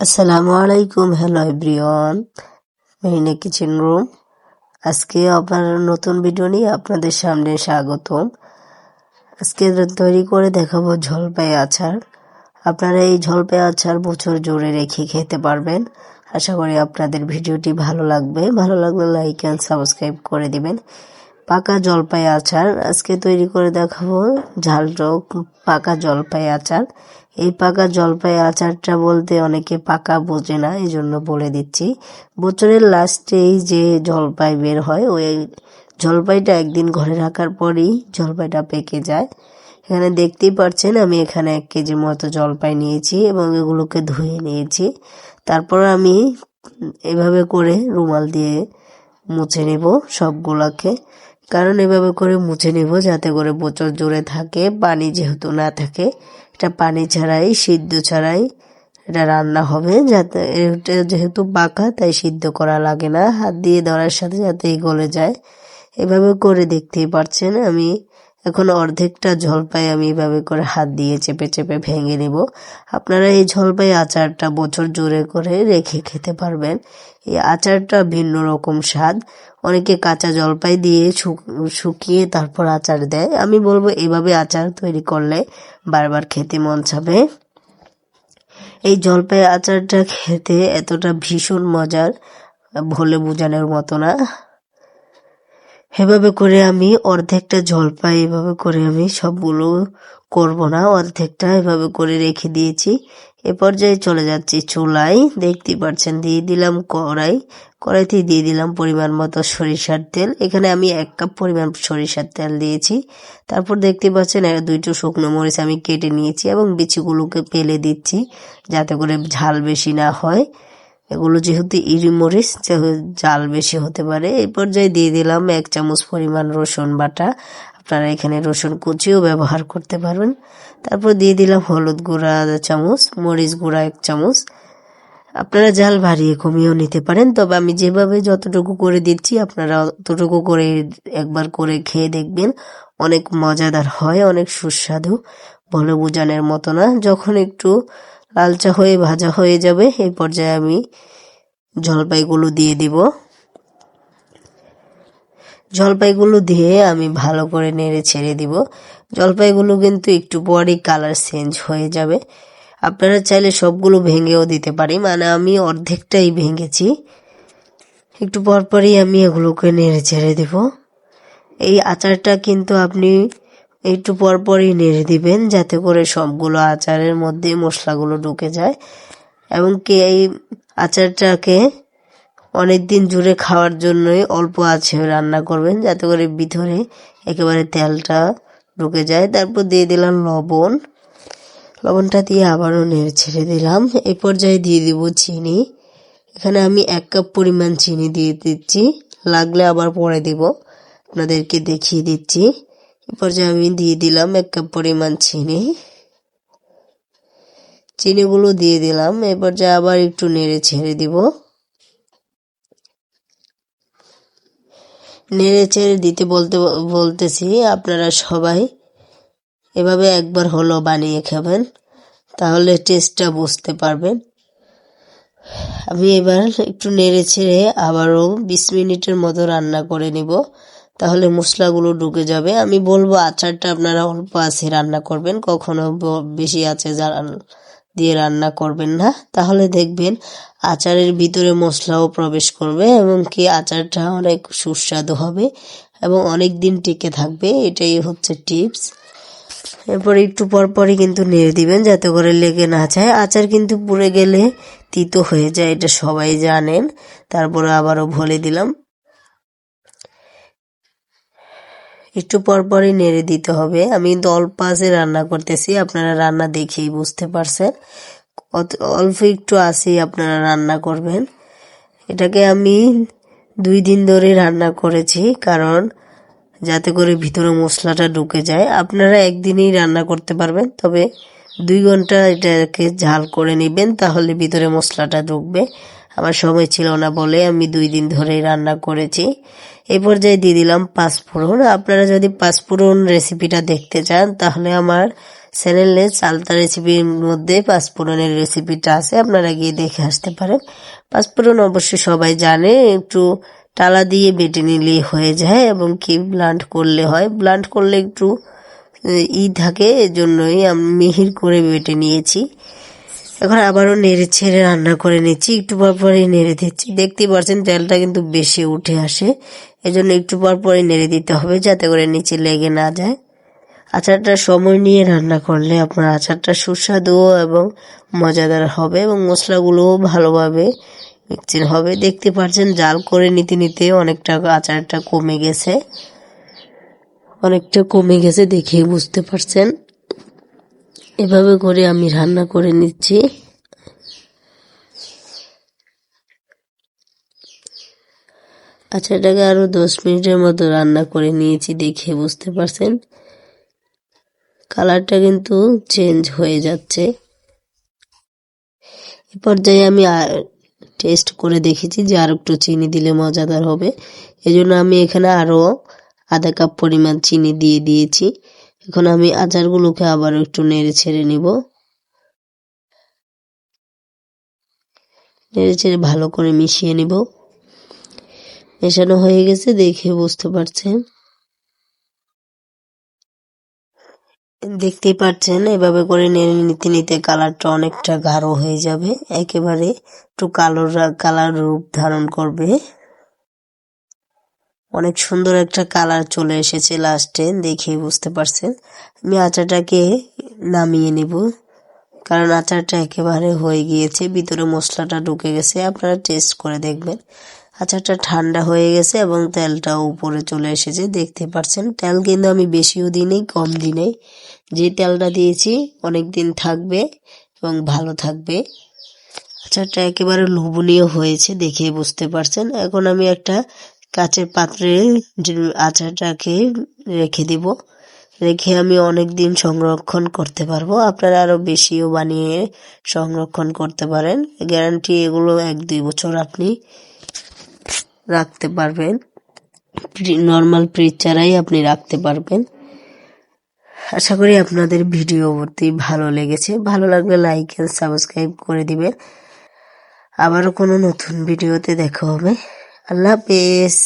আসসালামু আলাইকুম, hello everyone. Mehina kitchen room. আজকে আবার নতুন ভিডিও নিয়ে আপনাদের সামনে স্বাগতম। আজকে তৈরি করে দেখাবো ঝলপাই আচার। আপনারা এই ঝলপাই আচার বছর জুড়ে রেখে খেতে পারবেন। আশা করি আপনাদের ভিডিওটি ভালো লাগবে। ভালো লাগলে লাইক অ্যান্ড সাবস্ক্রাইব করে দিবেন। পাকা জলপাই আচার। আজকে তৈরি করে দেখাবো ঝাল পাকা জলপাই আচার। এই পাকা জলপাই আচারটা বলতে অনেকে পাকা বোঝে না এই জন্য বলে দিচ্ছি। বছরের লাস্টেই যে জলপাই বের হয়, ওই জলপাইটা একদিন ঘরে রাখার পরেই জলপাইটা পেকে যায়। এখানে দেখতেই পাচ্ছেন আমি এখানে এক কেজি মতো জলপাই নিয়েছি এবং এগুলোকে ধুয়ে নিয়েছি। তারপর আমি এভাবে করে রুমাল দিয়ে মুছে নেব সবগুলোকে। কারণ এভাবে করে মুছে নিব যাতে করে বছর জোরে থাকে, পানি যেহেতু না থাকে। এটা পানি ছাড়াই, সিদ্ধ ছাড়াই এটা রান্না হবে যাতে এটা যেহেতু বাঁকা, তাই সিদ্ধ করা লাগে না। হাত দিয়ে ধরার সাথে যাতে গলে যায়। এভাবে করে দেখতেই পারছেন আমি এখন অর্ধেকটা জলপাই আমি এভাবে করে হাত দিয়ে চেপে চেপে ভেঙে নিব। আপনারা এই জলপাই আচারটা বছর জুড়ে করে রেখে খেতে পারবেন। এই আচারটা ভিন্ন রকম স্বাদ। অনেকে কাঁচা জলপাই দিয়ে শুকিয়ে তারপর আচার দেয়। আমি বলব এভাবে আচার তৈরি করলে বারবার খেতে মন চাবে। এই জলপাই আচারটা খেতে এতটা ভীষণ মজার ভোলে বোঝানোর মতো না। এভাবে করে আমি অর্ধেকটা জলপাই এভাবে করে আমি সবগুলো করব না। অর্ধেকটা এভাবে করে রেখে দিয়েছি। এ পর্যায়ে চলে যাচ্ছি চুলাই দেখতে পাচ্ছেন, দিয়ে দিলাম কড়াই। কড়াইতে দিয়ে দিলাম পরিমাণ মতো সরিষার তেল। এখানে আমি এক কাপ পরিমাণ সরিষার তেল দিয়েছি। তারপর দেখতে পাচ্ছেন দুইটো শুকনো মরিচ আমি কেটে নিয়েছি এবং বিচিগুলোকে পেলে দিচ্ছি যাতে করে ঝাল বেশি না হয়। এগুলো যেহেতু ইরিমরিচ জাল বেশি হতে পারে। এই পর্যায়ে দিয়ে দিলাম এক চামচ পরিমাণ রসুন বাটা। আপনারা এখানে রসুন কুচিও ব্যবহার করতে পারবেন। তারপর দিয়ে দিলাম হলুদ গুঁড়া চামচ, মরিচ গুঁড়া এক চামচ। আপনারা জাল ভারিয়ে কমিয়েও নিতে পারেন, তবে আমি যেভাবে যতটুকু করে দিচ্ছি, আপনারা অতটুকু করে একবার করে খেয়ে দেখবেন। অনেক মজাদার হয়, অনেক সুস্বাদু, বলে বোঝানোর মতো না। যখন একটু লালচা হয়ে ভাজা হয়ে যাবে, এই পর্যায়ে আমি জলপাইগুলো দিয়ে দিব। জলপাইগুলো দিয়ে আমি ভালো করে নেড়ে ছেড়ে দিব। জলপাইগুলো কিন্তু একটু পরই কালার চেঞ্জ হয়ে যাবে। আপনারা চাইলে সবগুলো ভেঙেও দিতে পারি মানে আমি অর্ধেকটাই ভেঙেছি। একটু পরপরই আমি এগুলোকে নেড়ে ছেড়ে দিব। এই আচারটা কিন্তু আপনি একটু পর পরপরই নেড়ে দিবেন যাতে করে সবগুলো আচারের মধ্যে মশলাগুলো ঢুকে যায়। এবং কি এই আচারটাকে অনেক দিন জুড়ে খাওয়ার জন্যই অল্প আছে রান্না করবেন, যাতে করে ভিতরে একেবারে তেলটা ঢুকে যায়। তারপর দিয়ে দিলাম লবণ। লবণটা দিয়ে আবারও নেড়ে ছেড়ে দিলাম। এই পর্যায়ে দিয়ে দিব চিনি। এখানে আমি এক কাপ পরিমাণ চিনি দিয়ে দিচ্ছি। লাগলে আবার পরে দিব। আপনাদেরকে দেখিয়ে দিচ্ছি। এই পর্যায়ে আমি দিয়ে দিলাম এক কাপ পরিমাণ চিনি। চিনিগুলো দিয়ে দিলাম। এই পর্যায়ে আবার একটু নেড়ে ছেড়ে দিব। নেড়ে ছেড়ে দিতে বলতে, বলতেছি আপনারা সবাই। এভাবে একবার হলো বানিয়ে খাবেন, তাহলে টেস্টটা বুঝতে পারবেন। আমি এবার একটু নেড়ে ছেড়ে আবারও বিশ মিনিটের মতো রান্না করে নিব। তাহলে মশলাগুলো ঢুকে যাবে। আমি বলব আচারটা আপনারা অল্প আছে রান্না করবেন, কখনো বেশি আছে দিয়ে রান্না করবেন না। তাহলে দেখবেন আচারের ভিতরে মশলাও প্রবেশ করবে এবং কি আচারটা অনেক সুস্বাদু হবে এবং অনেক দিন টিকে থাকবে, এটাই হচ্ছে টিপস। এরপর একটু পর পরই কিন্তু নেড়ে দিবেন যাতে করে লেগে না যায়। আচার কিন্তু পুড়ে গেলে তিতো হয়ে যায়, এটা সবাই জানেন। তারপরে আবারও ভলে দিলাম। একটু পরপরই নেড়ে দিতে হবে। আমি আছে রান্না করতেছি, আপনারা রান্না দেখেই বুঝতে পারছেন। অল্প একটু আসেই আপনারা রান্না করবেন। এটাকে আমি দুই দিন ধরে রান্না করেছি, কারণ যাতে করে ভিতরে মশলাটা ঢুকে যায়। আপনারা একদিনেই রান্না করতে পারবেন, তবে দুই ঘণ্টা এটাকে ঝাল করে নেবেন, তাহলে ভিতরে মশলাটা ঢুকবে। আমার সময় ছিল না বলে আমি দুই দিন ধরেই রান্না করেছি। এই পর্যায়ে দিয়ে দিলাম পাঁচফোড়ন। আপনারা যদি পাঁচফোড়ন রেসিপিটা দেখতে চান, তাহলে আমার চ্যানেলে চালতা রেসিপির মধ্যে পাঁচফোড়নের রেসিপিটা আছে, আপনারা গিয়ে দেখে আসতে পারেন। পাঁচফোড়ন অবশ্যই সবাই জানে, একটু টালা দিয়ে বেটে নিলেই হয়ে যায় এবং কি ব্লান্ড করলে হয়। ব্লান্ড করলে একটু ই থাকে, এজন্যই আমি মিহির করে বেটে নিয়েছি। এখন আবারও নেড়ে ছেড়ে রান্না করে নিচ্ছি। একটু পর পরই নেড়ে দিচ্ছি। দেখতেই পাচ্ছেন তেলটা কিন্তু বেশি উঠে আসে। এজন্য একটু পর পরই নেড়ে দিতে হবে যাতে করে নিচে লেগে না যায়। আচারটা সময় নিয়ে রান্না করলে আপনার আচারটা সুস্বাদুও এবং মজাদার হবে এবং মশলাগুলোও ভালোভাবে মিক্সিং হবে। দেখতে পাচ্ছেন জাল করে নিতে নিতে অনেকটা আচারটা কমে গেছে। অনেকটা কমে গেছে দেখেই বুঝতে পারছেন। এভাবে করে আমি রান্না করে নিচ্ছি। আচ্ছা এটাকে আরও দশ মিনিটের মতো রান্না করে নিয়েছি দেখে বুঝতে পারছেন। কালারটা কিন্তু চেঞ্জ হয়ে যাচ্ছে। এ পর্যায়ে আমি টেস্ট করে দেখেছি যে আর একটু চিনি দিলে মজাদার হবে। এজন্য আমি এখানে আরও আধা কাপ পরিমাণ চিনি দিয়ে দিয়েছি। এখন আমি আচারগুলোকে আবার একটু নেড়ে ছেড়ে নিব। নেড়ে ছেড়ে ভালো করে মিশিয়ে নিব। মেশানো হয়ে গেছে দেখে বুঝতে পারছেন? দেখতেই পাচ্ছেন এভাবে করে নেড়ে নিতে নিতে কালারটা অনেকটা গাঢ় হয়ে যাবে। একেবারে একটু কালো কালার রূপ ধারণ করবে। অনেক সুন্দর একটা কালার চলে এসেছে লাস্টে দেখেই বুঝতে পারছেন। আমি আচারটাকে নামিয়ে নিব, কারণ আচারটা একেবারে হয়ে গিয়েছে, ভিতরে মশলাটা ঢুকে গেছে, আপনারা টেস্ট করে দেখবেন। আচারটা ঠান্ডা হয়ে গেছে এবং তেলটা উপরে চলে এসেছে, দেখতে পাচ্ছেন তেল কিন্তু আমি বেশিও দিই নেই, কম দিই নেই। যে তেলটা দিয়েছি অনেক দিন থাকবে এবং ভালো থাকবে। আচারটা একেবারে লোভনীয় হয়েছে দেখে বুঝতে পারছেন। এখন আমি একটা কাচের পাত্রে আচারটাকে রেখে দিব। রেখে আমি অনেক দিন সংরক্ষণ করতে পারব। আপনারা আরও বেশিও বানিয়ে সংরক্ষণ করতে পারেন। গ্যারান্টি এগুলো এক দুই বছর আপনি রাখতে পারবেন। নর্মাল ফ্রিজ ছাড়াই আপনি রাখতে পারবেন। আশা করি আপনাদের ভিডিওটি ভালো লেগেছে। ভালো লাগলে লাইক এন্ড সাবস্ক্রাইব করে দিবেন। আবারও কোনো নতুন ভিডিওতে দেখা হবে। আল্লাহ হাফেজ।